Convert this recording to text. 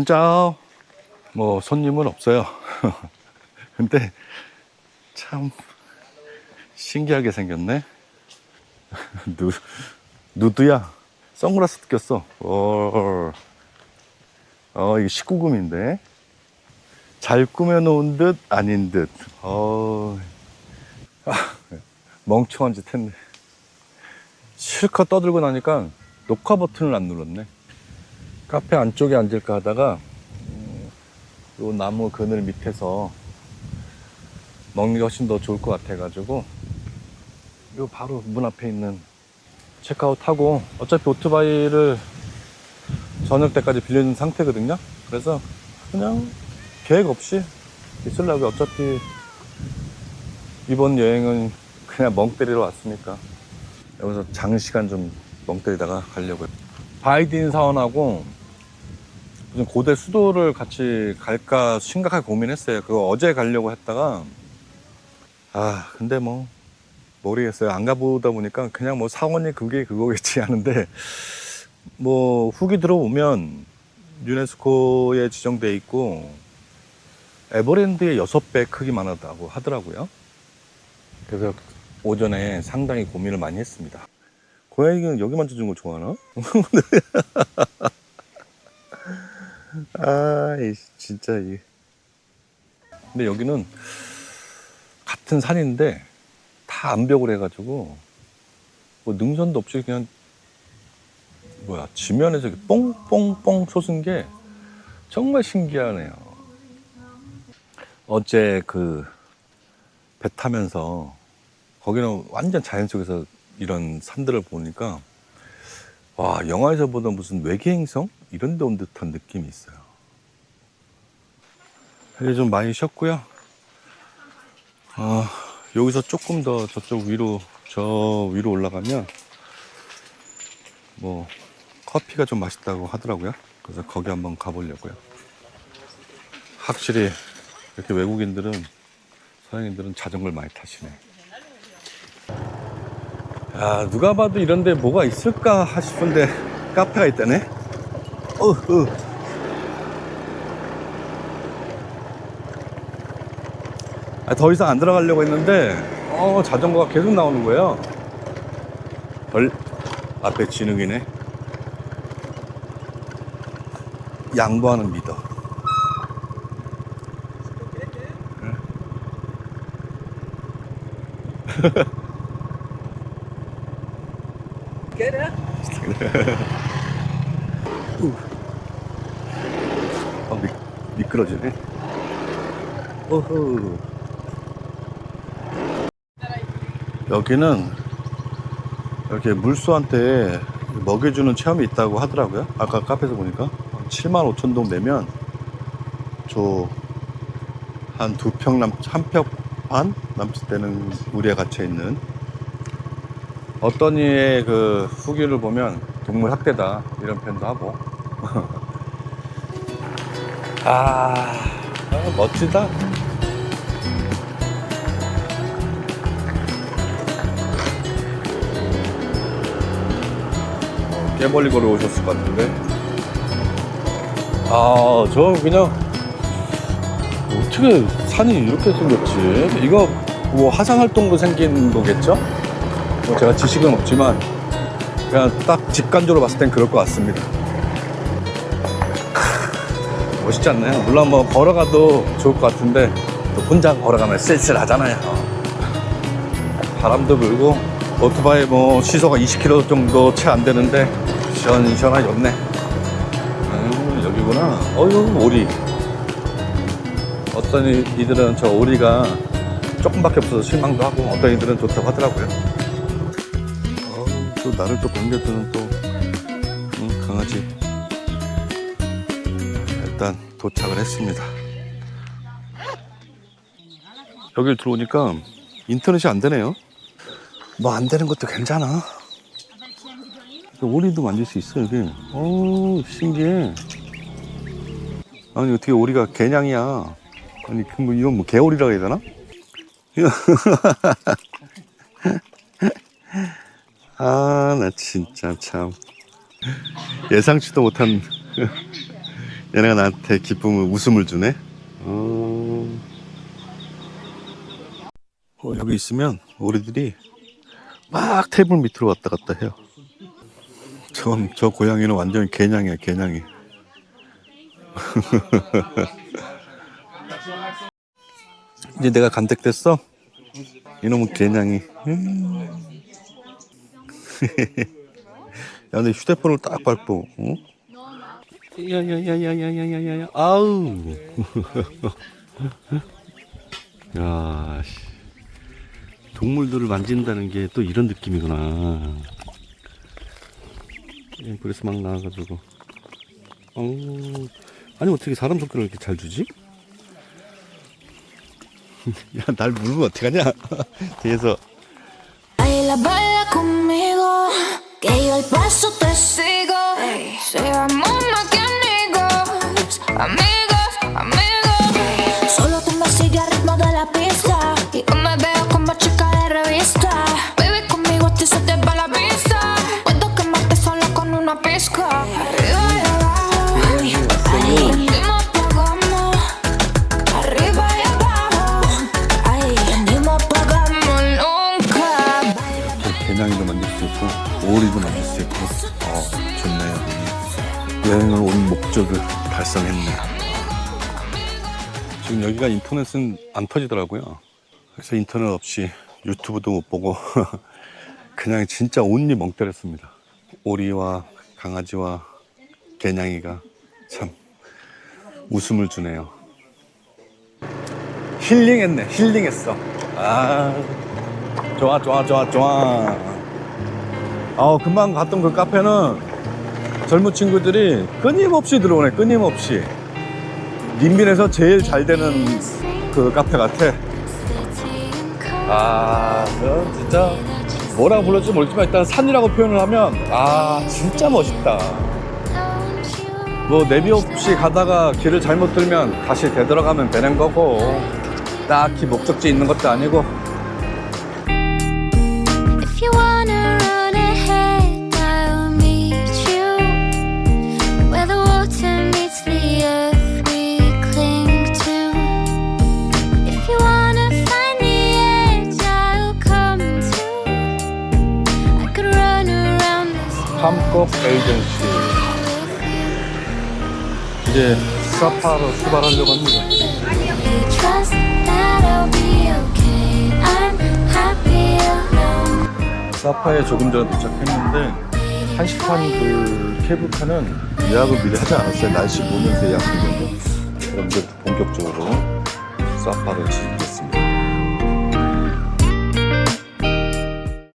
진짜 뭐 손님은 없어요. 근데 참 신기하게 생겼네. 누 누드야. 선글라스 꼈어. 어, 어 이게 19금인데. 잘 꾸며놓은 듯 아닌 듯. 어, 아, 멍청한 짓 했네. 실컷 떠들고 나니까 녹화 버튼을 안 눌렀네. 카페 안쪽에 앉을까 하다가 음, 요 나무 그늘 밑에서 먹는 게 훨씬 더 좋을 것 같아 가지고 요 바로 문 앞에 있는 체크아웃 하고 어차피 오토바이를 저녁 때까지 빌려준 상태거든요. 그래서 그냥 계획 없이 있으려고 어차피 이번 여행은 그냥 멍 때리러 왔으니까 여기서 장시간 좀 멍 때리다가 가려고요. 바이딘 사원하고 무슨 고대 수도를 같이 갈까 심각하게 고민했어요. 그거 어제 가려고 했다가 아 근데 뭐 모르겠어요. 안 가보다 보니까 그냥 뭐 사원이 그게 그거겠지 하는데 뭐 후기 들어보면 유네스코에 지정돼 있고 에버랜드의 여섯 배 크기만 하다고 하더라고요. 그래서 오전에 상당히 고민을 많이 했습니다. 고양이는 여기 만져주는 거 좋아하나? 아, 이 진짜 이. 근데 여기는 같은 산인데 다 암벽을 해가지고 뭐 능선도 없이 그냥 뭐야 지면에서 뽕뽕뽕 솟은 게 정말 신기하네요. 어제 그 배 타면서 거기는 완전 자연 속에서 이런 산들을 보니까 와 영화에서 보던 무슨 외계 행성 이런 데 온 듯한 느낌이 있어요. 이제 좀 많이 쉬었고요. 아, 여기서 조금 더 저쪽 위로 저 위로 올라가면 뭐 커피가 좀 맛있다고 하더라고요. 그래서 거기 한번 가보려고요. 확실히 이렇게 외국인들은 서양인들은 자전거를 많이 타시네. 야, 누가 봐도 이런데 뭐가 있을까 싶은데 카페가 있다네. 어, 어. 아, 더 이상 안 들어가려고 했는데 어, 자전거가 계속 나오는 거예요. 헐, 앞에 진흙이네. 양보하는 미더. 어, 미, 미끄러지네. 오호. 여기는 이렇게 물소한테 먹여주는 체험이 있다고 하더라고요. 아까 카페에서 보니까 7만 5천 동 내면 저 한 두 평 남, 한 평 반 남짓 되는 우리에 갇혀 있는 어떤 이의 그 후기를 보면 동물 학대다 이런 표현도 하고 아, 아, 멋지다 어, 꽤 멀리 걸어오셨을 것 같은데 아, 저 그냥 어떻게 산이 이렇게 생겼지? 이거 뭐 화산 활동도 생긴 거겠죠? 뭐 제가 지식은 없지만 그냥 딱 직관적으로 봤을 땐 그럴 것 같습니다. 크, 멋있지 않나요? 물론 뭐 걸어가도 좋을 것 같은데 또 혼자 걸어가면 쓸쓸하잖아요. 바람도 불고 오토바이 뭐 시속가 20km 정도 채 안 되는데 시원시원하게 좋네. 음, 여기구나. 어유 오리. 어떤 이- 이들은 저 오리가 조금밖에 없어서 실망도 하고 어떤 이들은 좋다고 하더라고요. 어, 또 나를 또 반겨주는 또 음, 강아지. 일단 도착을 했습니다. 여길 들어오니까 인터넷이 안 되네요. 뭐 안 되는 것도 괜찮아. 오리도 만질 수 있어 여기. 어 신기해. 아니 어떻게 오리가 개냥이야? 아니 그 뭐, 이건 뭐 개오리라고 해야 되나? 아 나 진짜 참 예상치도 못한 얘네가 나한테 기쁨을 웃음을 주네. 어... 어, 여기 있으면 우리들이 막 테이블 밑으로 왔다 갔다 해요. 저, 저 고양이는 완전히 개냥이야, 개냥이. 이제 내가 간택됐어? 이놈은 개냥이. 음. 야, 근데 휴대폰을 딱 밟고, 어? 야야야야야야야야 아우 야 씨. 동물들을 만진다는 게 또 이런 느낌이구나 그래서 막 나와가지고 어 아니 어떻게 사람 손가락을 이렇게 잘 주지? 야 날 물으면 어떡하냐 뒤에서 paso te sigo. Hey. Soy amor. 있고 오리도 만들 수 있고 어 좋네요. 여행을 온 목적을 달성했네. 지금 여기가 인터넷은 안 터지더라고요. 그래서 인터넷 없이 유튜브도 못 보고 그냥 진짜 온리 멍 때렸습니다. 오리와 강아지와 개냥이가 참 웃음을 주네요. 힐링했네. 힐링했어. 아. 좋아 좋아 좋아 좋아 어 금방 갔던 그 카페는 젊은 친구들이 끊임없이 들어오네 끊임없이. 민빈에서 제일 잘 되는 그 카페 같아. 아 진짜 뭐라고 불렀지 모르지만 일단 산이라고 표현을 하면 아 진짜 멋있다. 뭐 내비 없이 가다가 길을 잘못 들면 다시 되돌아가면 되는 거고 딱히 목적지 있는 것도 아니고 팜콕 에이전시 이제 사파로 출발하려고 합니다. 사파에 조금 전에 도착했는데 한시판 그 케이블카는 예약을 미리 하지 않았어요. 날씨 보면서 예약했는데 이제 본격적으로 사파를 진입했습니다